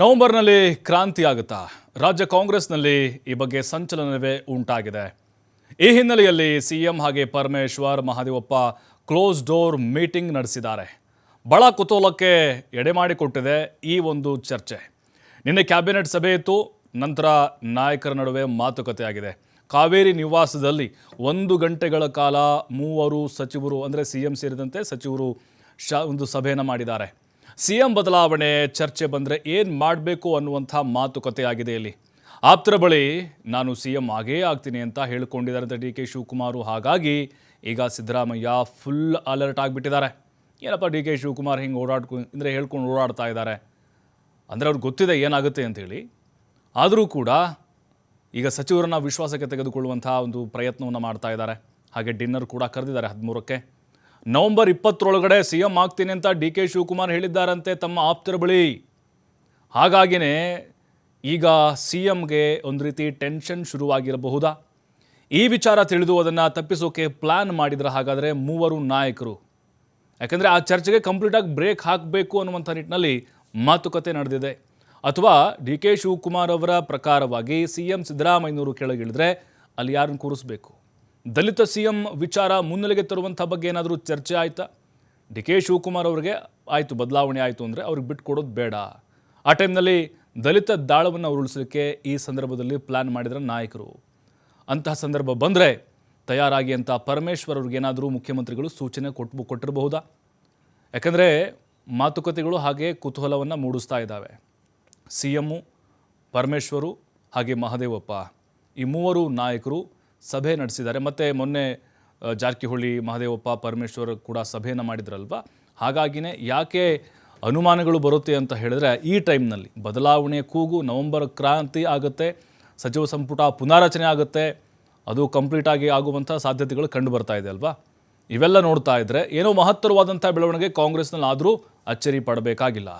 ನವೆಂಬರ್ನಲ್ಲಿ ಕ್ರಾಂತಿ ಆಗುತ್ತಾ? ರಾಜ್ಯ ಕಾಂಗ್ರೆಸ್ನಲ್ಲಿ ಈ ಬಗ್ಗೆ ಸಂಚಲನವೇ ಉಂಟಾಗಿದೆ. ಈ ಹಿನ್ನೆಲೆಯಲ್ಲಿ ಸಿಎಂ ಹಾಗೆ Parameshwar Mahadevappa close door meeting ನಡೆಸಿದ್ದಾರೆ. ಬಹಳ ಕುತೂಹಲಕ್ಕೆ ಎಡೆ ಮಾಡಿಕೊಟ್ಟಿದೆ ಈ ಒಂದು ಚರ್ಚೆ. ನಿನ್ನೆ ಕ್ಯಾಬಿನೆಟ್ ಸಭೆ ಇತ್ತು, ನಂತರ ನಾಯಕರ ನಡುವೆ ಮಾತುಕತೆ ಆಗಿದೆ. ಕಾವೇರಿ ನಿವಾಸದಲ್ಲಿ ಒಂದು ಗಂಟೆಗಳ ಕಾಲ ಮೂವರು ಸಚಿವರು, ಅಂದರೆ ಸಿ ಎಂ ಸೇರಿದಂತೆ ಸಚಿವರು ಶ ಒಂದು ಸಭೆಯನ್ನು ಮಾಡಿದ್ದಾರೆ. ಸಿ ಎಂ ಬದಲಾವಣೆ ಚರ್ಚೆ ಬಂದರೆ ಏನು ಮಾಡಬೇಕು ಅನ್ನುವಂಥ ಮಾತುಕತೆ ಆಗಿದೆ ಇಲ್ಲಿ. ಆಪ್ತರ ಬಳಿ ನಾನು ಸಿ ಎಂ ಆಗೇ ಆಗ್ತೀನಿ ಅಂತ ಹೇಳಿಕೊಂಡಿದ್ದಾರೆ ಡಿ ಕೆ ಶಿವಕುಮಾರು. ಹಾಗಾಗಿ ಈಗ ಸಿದ್ದರಾಮಯ್ಯ ಫುಲ್ ಅಲರ್ಟ್ ಆಗಿಬಿಟ್ಟಿದ್ದಾರೆ. ಏನಪ್ಪ ಡಿ ಕೆ ಶಿವಕುಮಾರ್ ಹಿಂಗೆ ಓಡಾಡ್ಕೊ, ಅಂದರೆ ಹೇಳ್ಕೊಂಡು ಓಡಾಡ್ತಾ ಇದ್ದಾರೆ. ಅಂದರೆ ಅವ್ರಿಗೆ ಗೊತ್ತಿದೆ ಏನಾಗುತ್ತೆ ಅಂತೇಳಿ ಆದರೂ ಕೂಡ ಈಗ ಸಚಿವರನ್ನ ವಿಶ್ವಾಸಕ್ಕೆ ತೆಗೆದುಕೊಳ್ಳುವಂಥ ಒಂದು ಪ್ರಯತ್ನವನ್ನು ಮಾಡ್ತಾ ಇದ್ದಾರೆ. ಹಾಗೆ ಡಿನ್ನರ್ ಕೂಡ ಕರೆದಿದ್ದಾರೆ ಹದಿಮೂರಕ್ಕೆ. ನವೆಂಬರ್ ಇಪ್ಪತ್ತರೊಳಗಡೆ ಸಿ ಎಂ ಆಗ್ತೀನಿ ಅಂತ ಡಿ ಕೆ ಶಿವಕುಮಾರ್ ಹೇಳಿದ್ದಾರಂತೆ ತಮ್ಮ ಆಪ್ತರ ಬಳಿ. ಹಾಗಾಗಿನೇ ಈಗ ಸಿ ಎಂಗೆ ಒಂದು ರೀತಿ ಟೆನ್ಷನ್ ಶುರುವಾಗಿರಬಹುದಾ? ಈ ವಿಚಾರ ತಿಳಿದು ಅದನ್ನು ತಪ್ಪಿಸೋಕೆ ಪ್ಲ್ಯಾನ್ ಮಾಡಿದ್ರೆ ಹಾಗಾದರೆ ಮೂವರು ನಾಯಕರು. ಯಾಕಂದರೆ ಆ ಚರ್ಚೆಗೆ ಕಂಪ್ಲೀಟಾಗಿ ಬ್ರೇಕ್ ಹಾಕಬೇಕು ಅನ್ನುವಂಥ ನಿಟ್ಟಿನಲ್ಲಿ ಮಾತುಕತೆ ನಡೆದಿದೆ. ಅಥವಾ ಡಿ ಕೆ ಶಿವಕುಮಾರ್ ಅವರ ಪ್ರಕಾರವಾಗಿ ಸಿ ಎಂ ಸಿದ್ದರಾಮಯ್ಯನವರು ಕೆಳಗಿಳಿದ್ರೆ ಅಲ್ಲಿ ಯಾರನ್ನು ಕೂರಿಸ್ಬೇಕು? ದಲಿತ ಸಿ ಎಂ ವಿಚಾರ ಮುನ್ನೆಲೆಗೆ ತರುವಂಥ ಬಗ್ಗೆ ಏನಾದರೂ ಚರ್ಚೆ ಆಯಿತಾ? ಡಿ ಕೆ ಶಿವಕುಮಾರ್ ಅವರಿಗೆ ಆಯಿತು, ಬದಲಾವಣೆ ಆಯಿತು ಅಂದರೆ ಅವ್ರಿಗೆ ಬಿಟ್ಟು ಕೊಡೋದು ಬೇಡ. ಆ ಟೈಮ್ನಲ್ಲಿ ದಲಿತ ದಾಳವನ್ನು ಉರುಳಿಸಲಿಕ್ಕೆ ಈ ಸಂದರ್ಭದಲ್ಲಿ ಪ್ಲ್ಯಾನ್ ಮಾಡಿದ್ರೆ ನಾಯಕರು. ಅಂತಹ ಸಂದರ್ಭ ಬಂದರೆ ತಯಾರಾಗಿ ಅಂತ ಪರಮೇಶ್ವರ್ ಅವ್ರಿಗೇನಾದರೂ ಮುಖ್ಯಮಂತ್ರಿಗಳು ಸೂಚನೆ ಕೊಟ್ಟು ಕೊಟ್ಟಿರಬಹುದಾ? ಯಾಕಂದರೆ ಮಾತುಕತೆಗಳು ಹಾಗೆ ಕುತೂಹಲವನ್ನು ಮೂಡಿಸ್ತಾ ಇದ್ದಾವೆ. ಸಿ ಎಮ್ಮು ಪರಮೇಶ್ವರು ಹಾಗೆ ಮಹದೇವಪ್ಪ ಈ ಮೂವರು ನಾಯಕರು ಸಭೆ ನಡೆಸಿದ್ದಾರೆ. ಮತ್ತು ಮೊನ್ನೆ ಜಾರಕಿಹೊಳಿ, ಮಹದೇವಪ್ಪ, ಪರಮೇಶ್ವರ್ ಕೂಡ ಸಭೆಯನ್ನು ಮಾಡಿದ್ರಲ್ವ? ಹಾಗಾಗಿನೇ ಯಾಕೆ ಅನುಮಾನಗಳು ಬರುತ್ತೆ ಅಂತ ಹೇಳಿದ್ರೆ, ಈ ಟೈಮ್ನಲ್ಲಿ ಬದಲಾವಣೆ ಕೂಗು ನವೆಂಬರ್ ಕ್ರಾಂತಿ ಆಗುತ್ತೆ, ಸಚಿವ ಸಂಪುಟ ಪುನಾರಚನೆ ಆಗುತ್ತೆ, ಅದು ಕಂಪ್ಲೀಟಾಗಿ ಆಗುವಂಥ ಸಾಧ್ಯತೆಗಳು ಕಂಡು ಬರ್ತಾ ಇದೆ ಅಲ್ವಾ? ಇವೆಲ್ಲ ನೋಡ್ತಾ ಇದ್ದರೆ ಏನೋ ಮಹತ್ತರವಾದಂಥ ಬೆಳವಣಿಗೆ ಕಾಂಗ್ರೆಸ್ನಲ್ಲಿ ಆದರೂ ಅಚ್ಚರಿ ಪಡಬೇಕಾಗಿಲ್ಲ.